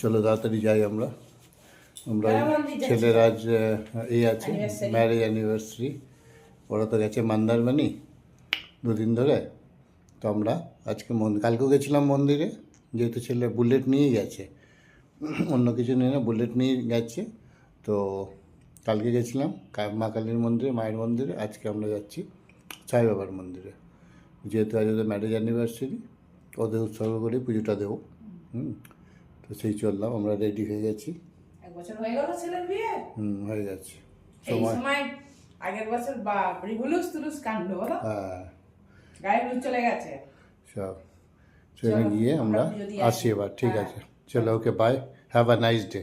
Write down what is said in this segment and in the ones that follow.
চলো তাড়াতাড়ি যাই আমরা। আমরা ছেলের আজ এই আছে ম্যারেজ অ্যানিভার্সারি ওরা তো গেছে মন্দারবানি দুদিন ধরে। তো আমরা আজকে মন কালকেও গেছিলাম মন্দিরে যেহেতু ছেলে বুলেট নিয়েই গেছে। অন্য কিছু নিয়ে না বুলেট নিয়ে গেছে। তো কালকে গেছিলাম মা কালীর মন্দিরে মায়ের মন্দিরে আজকে আমরা যাচ্ছি সাই বাবার মন্দিরে। যেহেতু আজ ওদের ম্যারেজ অ্যানিভার্সারি ওদের উৎসর্গ করে পুজোটা দেবো। হুম। তো সেই চললাম আমরা রেডি হয়ে গেছি। এক বছর হয়ে গেল ছেলের বিয়ে? হুম হয়ে যাচ্ছে। সময় আগের বছর বাপ হুলুস তুলুস কাণ্ড বলো। হ্যাঁ। গায়ে হলুদ চলে গেছে। সব। সেখানে গিয়ে আমরা আসি। এবার ঠিক হ্যাঁ। আছে। চলো okay bye have a nice day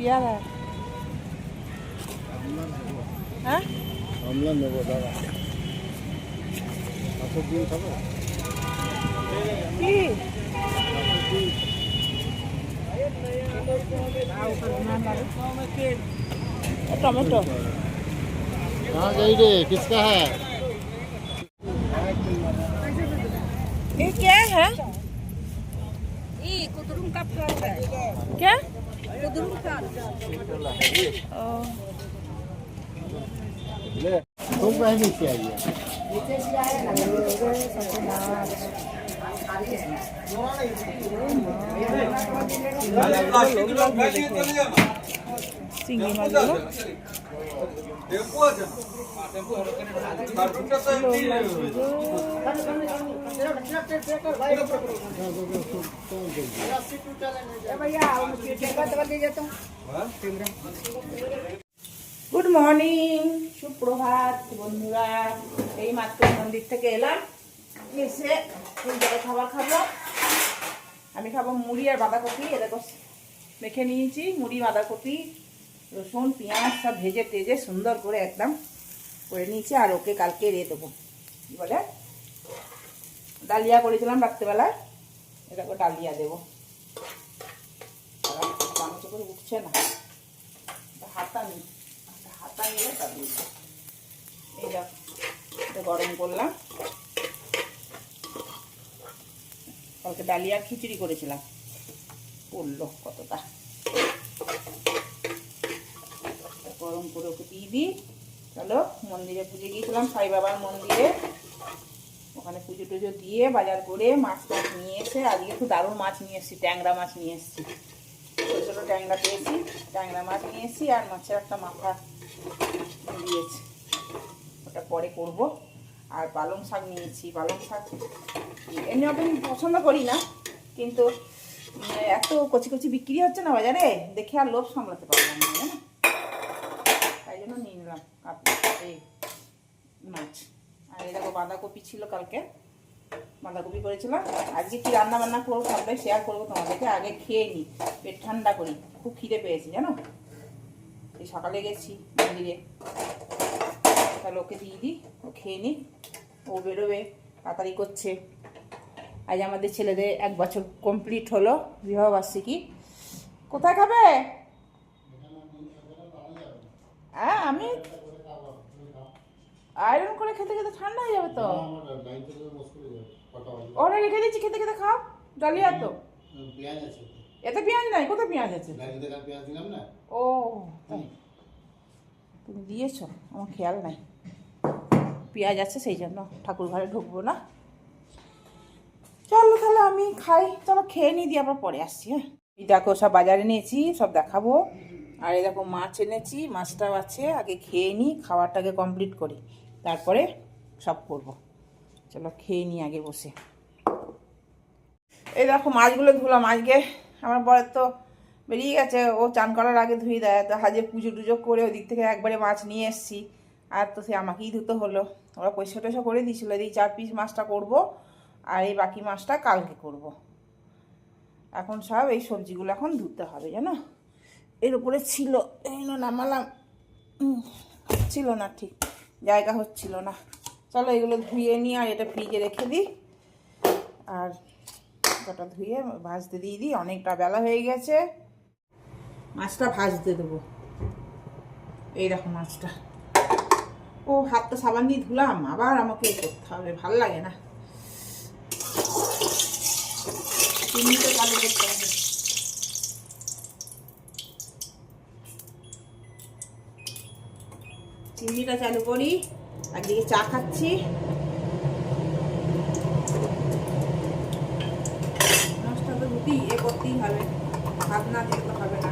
পেয়ারা হ্যাঁ আমরা নেবো দাদা আসো দিন খাবে কি টমেটো कहाँ गई रे किसका है ये क्या không phải đi xe gì Singing, my little. Good morning সুপ্রভাত বন্ধুরা এই মাত্র মন্দির থেকে এলাম এসে খাবার খাব আমি খাব মুড়ি আর বাঁধাকপি এ দেখো মেখে নিয়েছি মুড়ি বাঁধাকপি রসুন, পেঁয়াজ সব ভেজে টেজে সুন্দর করে একদম করে নিয়েছি আর ওকে কালকে রে দেবো। কি বলে? ডালিয়া করেছিলাম রাত্রেবেলায়। এটাকে ডালিয়া দেবো। চামচ করে উঠছে না। হাতা নি হাতা নিলে তা গরম করলাম। কালকে ডালিয়া খিচুড়ি করেছিলাম। পড়ল কতটা। গরম করে ওকে দিয়ে দিই। চলো, মন্দিরে পুজো গিয়েছিলাম সাই বাবার মন্দিরে। ওখানে পুজো টুজো দিয়ে বাজার করে মাছ টাছ নিয়ে এসে, আজকে একটু দারুণ মাছ নিয়ে এসেছি, ট্যাংরা মাছ নিয়ে এসেছি। ছোটো ছোটো ট্যাংরা পেয়েছি, ট্যাংরা মাছ নিয়ে এসেছি, আর মাছের একটা মাথা দিয়েছি। ওটা পরে করব। আর পালং শাক নিয়েছি, পালং শাক এমনি আমি পছন্দ করি না, কিন্তু, এত কচি কচি বিক্রি হচ্ছে না বাজারে, দেখে আর লোভ সামলাতে পারলাম না, জানো? জন্য নিয়ে নিলাম এই মাছ। আর এই দেখো বাঁধাকপি ছিল কালকে। বাঁধাকপি করেছিলাম। আজকে কি রান্না বান্না করব সবটাই শেয়ার করব তোমাদেরকে। আগে খেয়ে নিই পেট ঠান্ডা করি। খুব খিদে পেয়েছি, জানো? এই সকালে গেছি মন্দিরে। তাহলে ওকে দিয়ে দিই। ও খেয়ে নিই ও বেরোবে। তাড়াতাড়ি করছে। আজ আমাদের ছেলেদের এক বছর কমপ্লিট হলো। বিবাহবার্ষিকী। কোথায় খাবে? হ্যাঁ আমি আয়রন করে খেতে খেতে ঠান্ডা হয়ে যাবে তো। ওরা রেখে দিচ্ছি খেতে খেতে খাও ডালিয়া তো। এতে পেঁয়াজ নাই কোথায় পেঁয়াজ আছে? ও। তুমি দিয়েছ আমার খেয়াল নাই। পেঁয়াজ আছে সেই জন্য ঠাকুর ঘরে ঢুকবো না। চলো তাহলে আমি খাই চলো খেয়ে নিই দিয়ে আবার পরে আসছি হ্যাঁ। এই দেখো সব বাজারে নিয়েছি সব দেখাবো। আর এই দেখো মাছ এনেছি, মাছটাও আছে, আগে খেয়ে নিই, খাবারটাকে কমপ্লিট করি। তারপরে সব করব। চলো খেয়ে নিই আগে বসে। এই দেখো মাছগুলো ধুলাম, আজকে আমার বরের তো বেরিয়ে গেছে, ও চান করার আগে ধুয়ে দেয় দেখা হাজে পুজো টুজো করে ওদিক থেকে একবারে মাছ নিয়ে এসেছি, আর তো সে আমাকেই ধুতে হলো। ওরা পয়সা টয়সা করে দিয়েছিল, এই চার পিস মাছটা করব, আর এই বাকি মাছটা কালকে করব। এখন সব এই সবজিগুলো এখন ধুতে হবে, জানো? এর উপরে ছিল, এই নামালাম। ছিল না ঠিক, জায়গা হচ্ছিল না। চলো এগুলো ধুয়ে নিয়ে আর এটা ফ্রিজে রেখে দিই। আর কটা ধুয়ে ভাজতে দিয়ে দিই, অনেকটা বেলা হয়ে গেছে। মাছটা ভাজতে দেবো। এই মাছটা। ও, হাতটা সাবান দিয়ে ধুলাম, আবার আমাকে করতে হবে, ভালো লাগে না। চিনিটা চালু করতে হবে। চিনিটা চালু করি, একদিকে চা খাচ্ছি। মাছটা তো রুটি, এ করতেই হবে। ভাত না দিলে তো হবে না।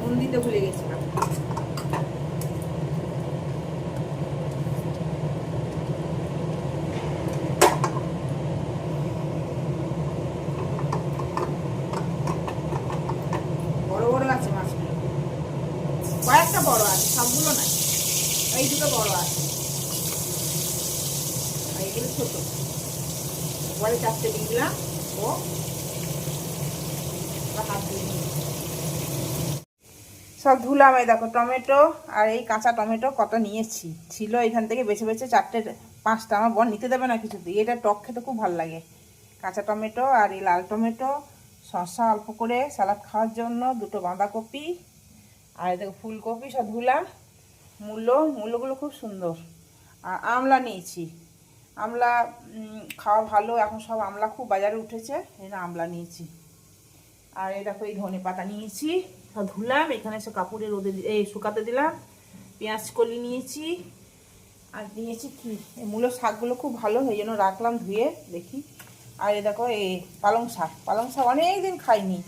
নুন দিতে ভুলে গেছিলাম বড় বড় আছে মাছগুলো কয়েকটা বড় আছে, সবগুলো নাই। এই দুটো বড় আছে। এগুলো ছোট। পরে চারটে দিয়ে দিলাম ও সব ধুলাম, এই দেখো টমেটো আর এই কাঁচা টমেটো কত নিয়েছি। ছিল এখান থেকে বেছে বেছে চারটে, পাঁচটা। আমার বর নিতে দেবে না কিছু দিয়ে এটা টক খেতে খুব ভালো লাগে। কাঁচা টমেটো আর এই লাল টমেটো, শসা অল্প করে স্যালাড খাওয়ার জন্য, দুটো বাঁধাকপি আর দেখো ফুলকপি সব ধুলাম মূলো মূলোগুলো খুব সুন্দর। আর আমলা নিয়েছি। আমলা খাওয়া ভালো, এখন সব আমলা খুব বাজারে উঠেছে, এই আমলা নিয়েছি। আর এই দেখো এই ধনে পাতা নিয়েছি, সব ধুলাম, এখানে সব কাপড়ে রোদে এই শুকাতে দিলাম, পেঁয়াজ কলি নিয়েছি, আর নিয়েছি কি? এই মূলো শাকগুলো খুব ভালো, এই জন্য রাখলাম ধুয়ে, দেখি। আর এই দেখো এই পালং শাক পালং শাক অনেক দিন খাইনি।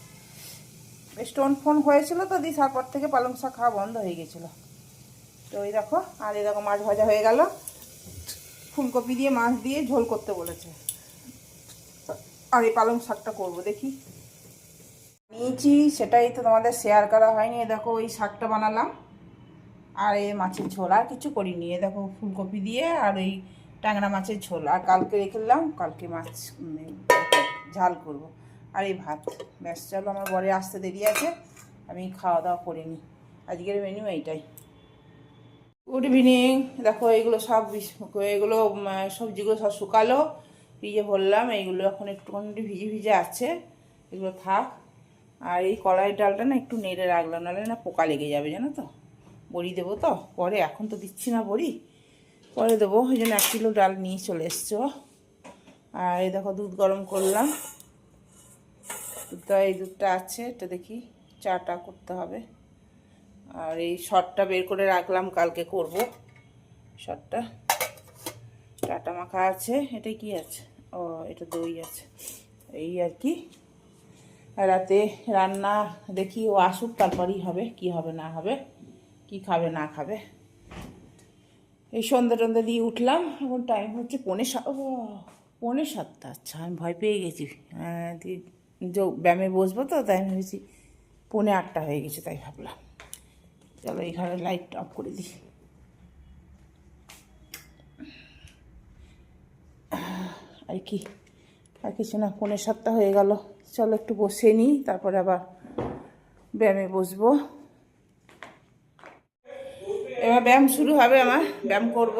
স্টোন ফোন হয়েছিল তো দিয়ে তারপর থেকে পালং শাক খাওয়া বন্ধ হয়ে গেছিল। তো এই দেখো, আর এই দেখো মাছ ভাজা হয়ে গেল। ফুলকপি দিয়ে মাছ দিয়ে ঝোল করতে বলেছে। আর এই পালং শাকটা করব, দেখি। নিয়েছি, সেটাই তো তোমাদের শেয়ার করা হয়নি। দেখো ওই শাকটা বানালাম। আর এই মাছের ঝোল, আর কিছু করিনি। এ দেখো, ফুলকপি দিয়ে আর ওই ট্যাংরা মাছের ঝোল। আর কালকে রেখেলাম কালকে মাছ ঝাল করব। আর এই ভাত। ব্যাস, চলো আমার বরে আসতে দেরি আছে, আমি খাওয়া দাওয়া করে নিই। আজকের মেনু এইটাই। গুড ইভিনিং দেখো, এগুলো সব এগুলো সবজিগুলো সব শুকালো। ভিজে ভরলাম এইগুলো এখন একটুখানি ভিজে ভিজে আছে। এগুলো থাক। আর এই কলাই ডালটা না একটু নেড়ে রাখলাম, নাহলে না পোকা লেগে যাবে, জানো তো? বড়ি দেবো তো? পরে, এখন তো দিচ্ছি না বড়ি। পরে দেবো, ওই জন্য এক কিলো ডাল নিয়ে চলে এসছো। আর এই দেখো, দুধ গরম করলাম। দুধটা এই দুধটা আছে, এটা দেখি চাটা করতে হবে। আর এই শটটা বের করে রাখলাম, কালকে করব শটটা। টাটা মাখা আছে, এটা কি আছে? ও, এটা দই আছে। এই আর কি। রাতে রান্না দেখি ও আসুক, তারপরই হবে, কি হবে, না হবে, কি খাবে, না খাবে। এই সন্ধ্যে টন্ধে দিয়ে উঠলাম, এখন টাইম হচ্ছে পৌনে সাত ও, পৌনে সাতটা আচ্ছা আমি ভয় পেয়ে গেছি। হ্যাঁ ব্যায়ামে বসবো তো, তাই আমি ভেবেছি পৌনে আটটা হয়ে গেছে, তাই ভাবলাম। চলো এই ঘরে লাইট অফ করে দিই। আর কি, আর কিছু না, পৌনে সাতটা হয়ে গেল। চলো একটু বসে নিই, তারপরে আবার ব্যায়ামে বসবো। এবার ব্যায়াম শুরু হবে আমার, ব্যায়াম করব।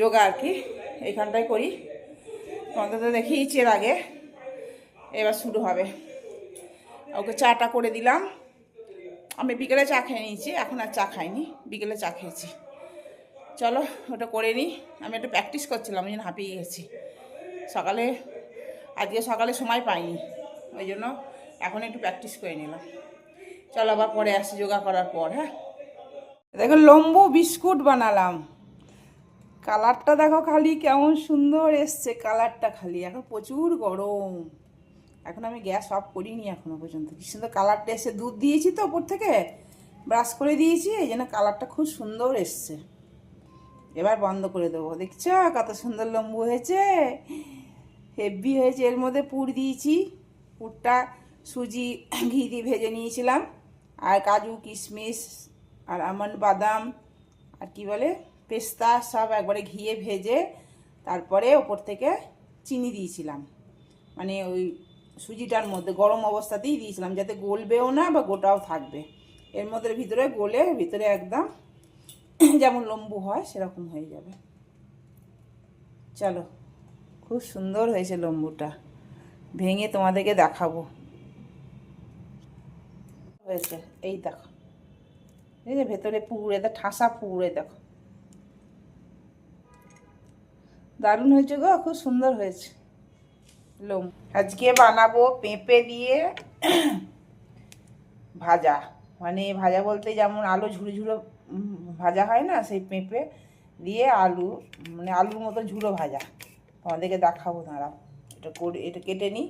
যোগা আর কি এইখানটায় করি। তোমাদের তো দেখিয়েছি এর আগে। এবার শুরু হবে। ওকে চাটা করে দিলাম। আমি বিকেলে চা খেয়ে নিয়েছি, এখন আর চা খাইনি, বিকেলে চা খেয়েছি। চলো, ওটা করে নিই। আমি একটু প্র্যাকটিস করছিলাম, ওই জন্য হাঁপিয়ে গেছি। সকালে, আজকে সকালে সময় পাইনি, ওই জন্য এখন একটু প্র্যাকটিস করে নিলাম। চলো আবার পরে আসি যোগা করার পর হ্যাঁ? দেখো, লম্বু বিস্কুট বানালাম। কালারটা দেখো খালি কেমন সুন্দর এসছে, কালারটা খালি। এখন প্রচুর গরম। এখন আমি গ্যাস অফ করিনি এখনও পর্যন্ত। কি সুন্দর কালারটা এসে দুধ দিয়েছি তো ওপর থেকে, ব্রাশ করে দিয়েছি, এই জন্য কালারটা খুব সুন্দর এসছে। এবার বন্ধ করে দেবো। দেখছ কত সুন্দর লম্বু হয়েছে, হেভি হয়েছে। এর মধ্যে পুর দিয়েছি, পুরটা সুজি, ঘি দিয়ে ভেজে নিয়েছিলাম। আর কাজু, কিশমিশ, আর আমন্ড বাদাম, আর কি বলে, পেস্তা সব একবারে ঘিয়ে ভেজে তারপরে ওপর থেকে চিনি দিয়েছিলাম। মানে ওই সুজিটার মধ্যে, গরম অবস্থাতেই দিয়েছিলাম, যাতে গলবেও না বা গোটাও থাকবে। এর মধ্যে ভিতরে গলে ভিতরে একদম যেমন লম্বু হয়, সেরকম হয়ে যাবে। চলো, খুব সুন্দর হয়েছে লম্বুটা। ভেঙে তোমাদেরকে দেখাবো। হয়েছে, এই দেখো। এই যে ভেতরে পুকুরে দা ঠাসা পুকুরে দেখো। দারুণ হয়েছে গো, খুব সুন্দর হয়েছে। লোম আজকে বানাবো পেঁপে দিয়ে ভাজা। মানে ভাজা বলতে যেমন আলু ঝুড়ো ঝুড়ো ভাজা হয় না সেই পেঁপে দিয়ে আলু মানে আলুর মতো ঝুড়ো ভাজা। তোমাদেরকে দেখাবো, দাঁড়াও। এটা করে, এটা কেটে নিই।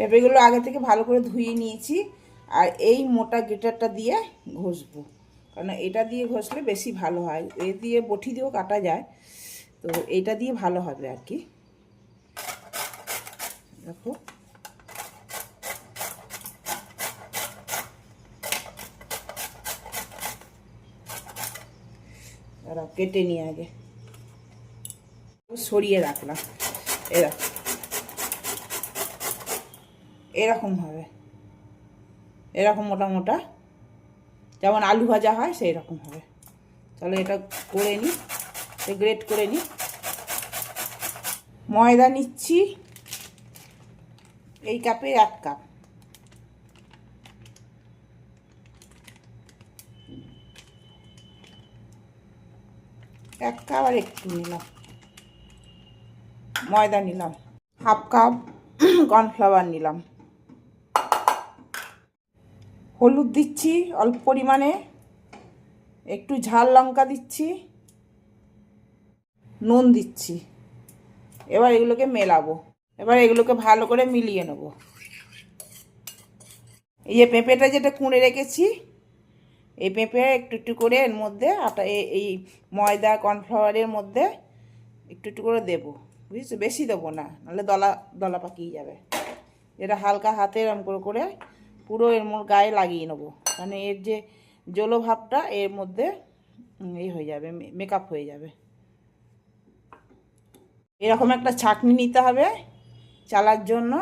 পেঁপেগুলো আগে থেকে ভালো করে ধুয়ে নিয়েছি আর এই মোটা গেটারটা দিয়ে ঘষবো। কারণ এটা দিয়ে ঘষলে বেশি ভালো হয়। এ দিয়ে বটি দিয়েও কাটা যায়। তো এটা দিয়ে ভালো হবে আর কি। দেখো। দাঁড়াও, কেটে নিয়ে আগে। সরিয়ে রাখলাম। এরকম এরকম হবে। এরকম মোটা মোটা যেমন আলু ভাজা হয় সেই রকম হবে। চলো এটা করে নিই। গ্রেট করে নিই। ময়দা নিচ্ছি। এই কাপে এক কাপ। এক কাপ আর একটু নিলাম। ময়দা নিলাম। হাফ কাপ কর্নফ্লাওয়ার নিলাম। হলুদ দিচ্ছি অল্প পরিমাণে। একটু ঝাল লঙ্কা দিচ্ছি। নুন দিচ্ছি। এবার এগুলোকে মেলাবো। এবার এগুলোকে ভালো করে মিলিয়ে নেব। এই যে পেঁপেটা যেটা কুঁড়ে রেখেছি, এই পেঁপে একটু একটু করে এর মধ্যে আটা এই ময়দা, কর্নফ্লাওয়ারের মধ্যে একটু একটু করে দেবো, বুঝেছ? বেশি দেবো না, নাহলে দলা দলা পাকিয়ে যাবে। এটা হালকা হাতে এরম করে করে পুরো এর মোর গায়ে লাগিয়ে নেব। মানে এর যে জলো ভাবটা, এর মধ্যে এই হয়ে যাবে মেকআপ হয়ে যাবে। এরকম একটা ছাঁকনি নিতে হবে। চালার জন্য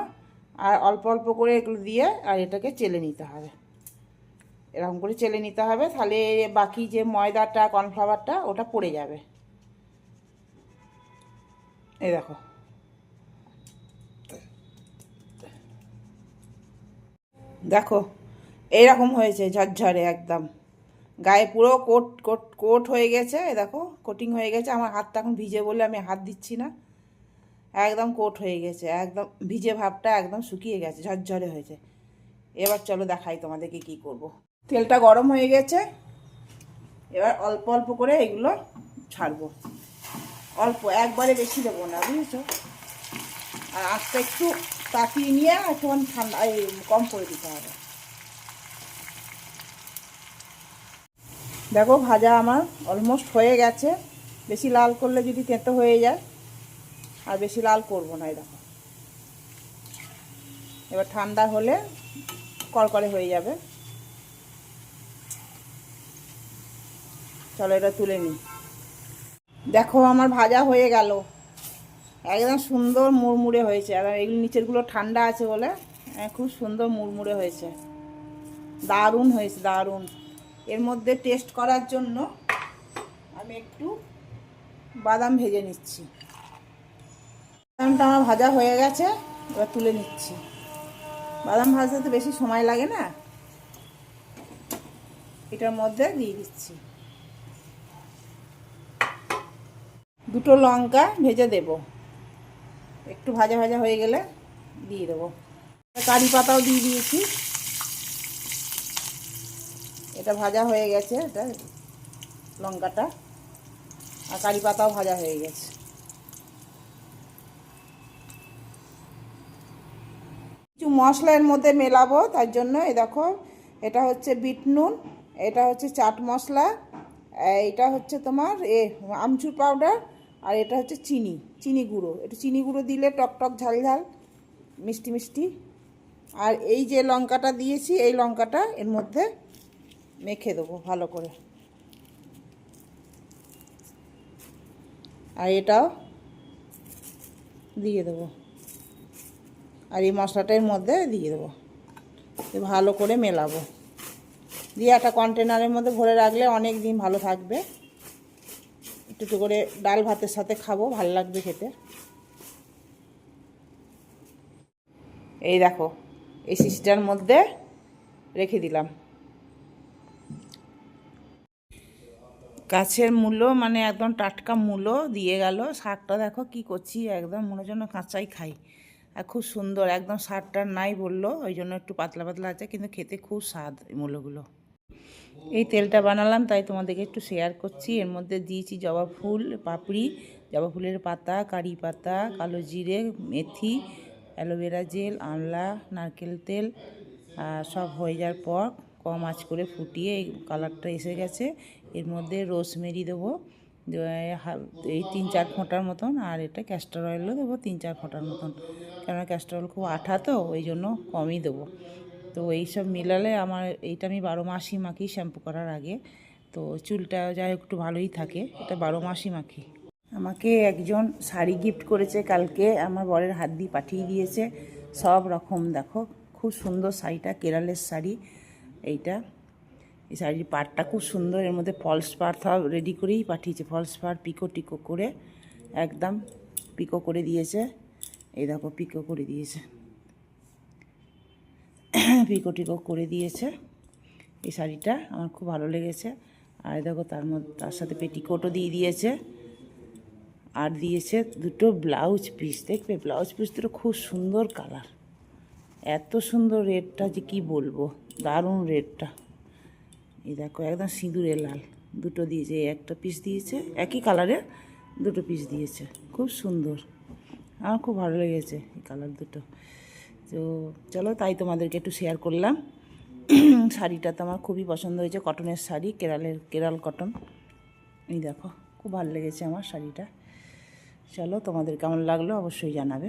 আর অল্প অল্প করে এগুলো দিয়ে আর এটাকে চেলে নিতে হবে। এরকম করে চেলে নিতে হবে, তাহলে বাকি যে ময়দাটা, কর্নফ্লাওয়ারটা, ওটা পড়ে যাবে। এই দেখো। দেখো এইরকম হয়েছে ঝরঝরে একদম। গায়ে পুরো কোট কোট কোট হয়ে গেছে দেখো, কোটিং হয়ে গেছে। আমার হাতটা এখন ভিজে বলে আমি হাত দিচ্ছি না। একদম কোট হয়ে গেছে, একদম ভিজে ভাবটা একদম শুকিয়ে গেছে, ঝরঝরে হয়েছে। এবার চলো দেখাই তোমাদেরকে কি করব। তেলটা গরম হয়ে গেছে, এবার অল্প অল্প করে এগুলো ছাড়বো। অল্প, একবারে বেশি দেবো না, বুঝেছ? আর আস্তে একটু তাকিয়ে নিয়ে একটুখানি ঠান্ডা কম করে দিতে হবে। দেখো, ভাজা আমার অলমোস্ট হয়ে গেছে। বেশি লাল করলে যদি তেঁতো হয়ে যায় আর বেশি লাল করব না এরকম এবার ঠান্ডা হলে কড়কড়ে হয়ে যাবে। চলো এটা তুলে নিই। দেখো আমার ভাজা হয়ে গেল। একদম সুন্দর মুড়মুড়ে হয়েছে। আর এগুলো নিচেরগুলো ঠান্ডা আছে বলে খুব সুন্দর মুড়মুড়ে হয়েছে। দারুণ হয়েছে, দারুণ। এর মধ্যে টেস্ট করার জন্য আমি একটু বাদাম ভেজে নিচ্ছি। বাদামটা আমার ভাজা হয়ে গেছে, এবার তুলে নিচ্ছি। বাদাম ভাজতে তো বেশি সময় লাগে না। এটার মধ্যে দিয়ে দিচ্ছি। দুটো লঙ্কা ভেজে দেব। একটু ভাজা ভাজা হয়ে গেলে দিয়ে দেবো। কারি পাতাও দিয়ে দিয়েছি। এটা ভাজা হয়ে গেছে, এটা লঙ্কাটা। আর কারি পাতাও ভাজা হয়ে গেছে। কিছু মশলার মধ্যে মেলাবো, তার জন্য এই দেখো, এটা হচ্ছে বিট নুন, এটা হচ্ছে চাট মশলা এটা হচ্ছে তোমার এ, আমচুর পাউডার, আর এটা হচ্ছে চিনি চিনি গুঁড়ো, একটু চিনি গুঁড়ো দিলে টক টক ঝাল ঝাল, মিষ্টি মিষ্টি। আর এই যে লঙ্কাটা দিয়েছি, এই লঙ্কাটা এর মধ্যে মেখে দেবো ভালো করে। আর এটাও দিয়ে দেবো। আর এই মশলাটার মধ্যে দিয়ে দেবো। ভালো করে মেলাবো। দিয়ে একটা কন্টেনারের মধ্যে ভরে রাখলে অনেক দিন ভালো থাকবে। একটু করে ডাল ভাতের সাথে খাব, ভালো লাগবে খেতে। এই দেখো, এই সিসটার মধ্যে রেখে দিলাম। গাছের মূলো মানে একদম টাটকা মূলো দিয়ে গেল। শাকটা দেখো কি করছি, একদম মনে জন্য কাঁচাই খাই। আর খুব সুন্দর, একদম শাকটা নাই বলল ওই জন্য একটু পাতলা পাতলা আছে, কিন্তু খেতে খুব স্বাদ এই মূলোগুলো এই তেলটা বানালাম, তাই তোমাদেরকে একটু শেয়ার করছি। এর মধ্যে দিয়েছি জবা ফুল, পাপড়ি, জবা ফুলের পাতা, কারি পাতা, কালো জিরে, মেথি, অ্যালোভেরা জেল আমলা নারকেল তেল সব হয়ে যাওয়ার পর কম আঁচ করে ফুটিয়ে এই কালারটা এসে গেছে। এর মধ্যে রোজমেরি দেবো। এই তিন চার ফোঁটার মতন, আর এটা ক্যাস্টার অয়েলও দেবো তিন চার ফোঁটার মতন। কেননা ক্যাস্টার অয়েল খুব আঠা তো, ওই জন্য কমই দেবো। তো এইসব মিলালে আমার এইটা আমি বারো মাসই মাখি শ্যাম্পু করার আগে। তো চুলটা যাই একটু ভালোই থাকে, এটা বারো মাসই মাখি। আমাকে একজন শাড়ি গিফট করেছে কালকে, আমার বরের হাত দিয়ে পাঠিয়ে দিয়েছে। সব রকম, দেখো, খুব সুন্দর শাড়িটা, কেরালের শাড়ি, এইটা। এই শাড়ির পাড়টা খুব সুন্দর, এর মধ্যে ফলস পাড় সব রেডি করেই পাঠিয়েছে। ফলস পাড় পিকো টিকো করে একদম পিকো করে দিয়েছে। এই দেখো পিকো করে দিয়েছে। পিকো টিকো করে দিয়েছে। এই শাড়িটা আমার খুব ভালো লেগেছে। আর দেখো তার মধ্যে, তার সাথে পেটিকোটও দিয়ে দিয়েছে। আর দিয়েছে দুটো ব্লাউজ পিস দেখবে ব্লাউজ পিস দুটো খুব সুন্দর কালার এত সুন্দর রেডটা যে কি বলব? দারুণ রেডটা এই দেখো, একদম সিঁদুরে লাল। দুটো দিয়েছে, একটা পিস দিয়েছে, একই কালারের দুটো পিস দিয়েছে। খুব সুন্দর। আমার খুব ভালো লেগেছে এই কালার দুটো। তো চলো, তাই তোমাদেরকে একটু শেয়ার করলাম। শাড়িটা তো আমার খুবই পছন্দ হয়েছে কটনের শাড়ি, কেরালের, কেরাল কটন এই দেখো, খুব ভালো লেগেছে আমার শাড়িটা। চলো, তোমাদের কেমন লাগল অবশ্যই জানাবে।